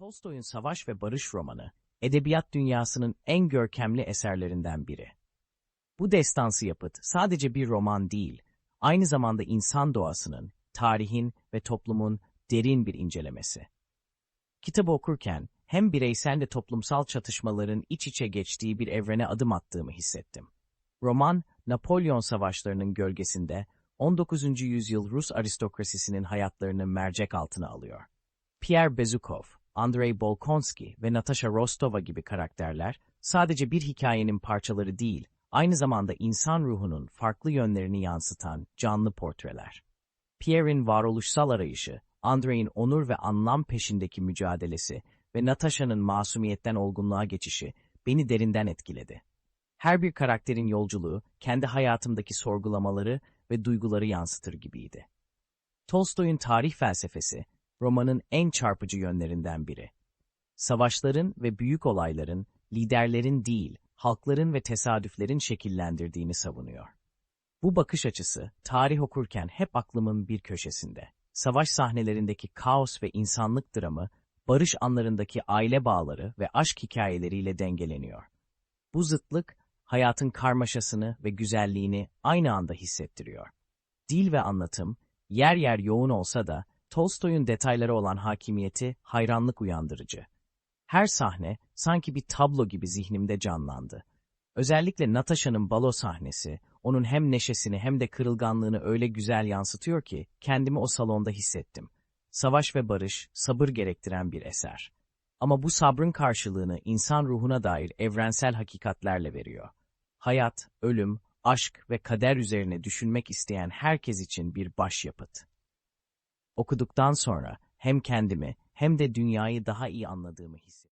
Tolstoy'un Savaş ve Barış romanı, edebiyat dünyasının en görkemli eserlerinden biri. Bu destansı yapıt sadece bir roman değil, aynı zamanda insan doğasının, tarihin ve toplumun derin bir incelemesi. Kitabı okurken hem bireysel ve toplumsal çatışmaların iç içe geçtiği bir evrene adım attığımı hissettim. Roman, Napolyon savaşlarının gölgesinde 19. yüzyıl Rus aristokrasisinin hayatlarını mercek altına alıyor. Pierre Bezukov, Andrei Bolkonsky ve Natasha Rostova gibi karakterler sadece bir hikayenin parçaları değil, aynı zamanda insan ruhunun farklı yönlerini yansıtan canlı portreler. Pierre'in varoluşsal arayışı, Andrei'in onur ve anlam peşindeki mücadelesi ve Natasha'nın masumiyetten olgunluğa geçişi beni derinden etkiledi. Her bir karakterin yolculuğu, kendi hayatımdaki sorgulamaları ve duyguları yansıtır gibiydi. Tolstoy'un tarih felsefesi, romanın en çarpıcı yönlerinden biri. Savaşların ve büyük olayların, liderlerin değil, halkların ve tesadüflerin şekillendirdiğini savunuyor. Bu bakış açısı, tarih okurken hep aklımın bir köşesinde. Savaş sahnelerindeki kaos ve insanlık dramı, barış anlarındaki aile bağları ve aşk hikayeleriyle dengeleniyor. Bu zıtlık, hayatın karmaşasını ve güzelliğini aynı anda hissettiriyor. Dil ve anlatım, yer yer yoğun olsa da, Tolstoy'un detaylara olan hakimiyeti hayranlık uyandırıcı. Her sahne sanki bir tablo gibi zihnimde canlandı. Özellikle Natasha'nın balo sahnesi, onun hem neşesini hem de kırılganlığını öyle güzel yansıtıyor ki kendimi o salonda hissettim. Savaş ve barış, sabır gerektiren bir eser. Ama bu sabrın karşılığını insan ruhuna dair evrensel hakikatlerle veriyor. Hayat, ölüm, aşk ve kader üzerine düşünmek isteyen herkes için bir başyapıt. Okuduktan sonra hem kendimi hem de dünyayı daha iyi anladığımı hissettim.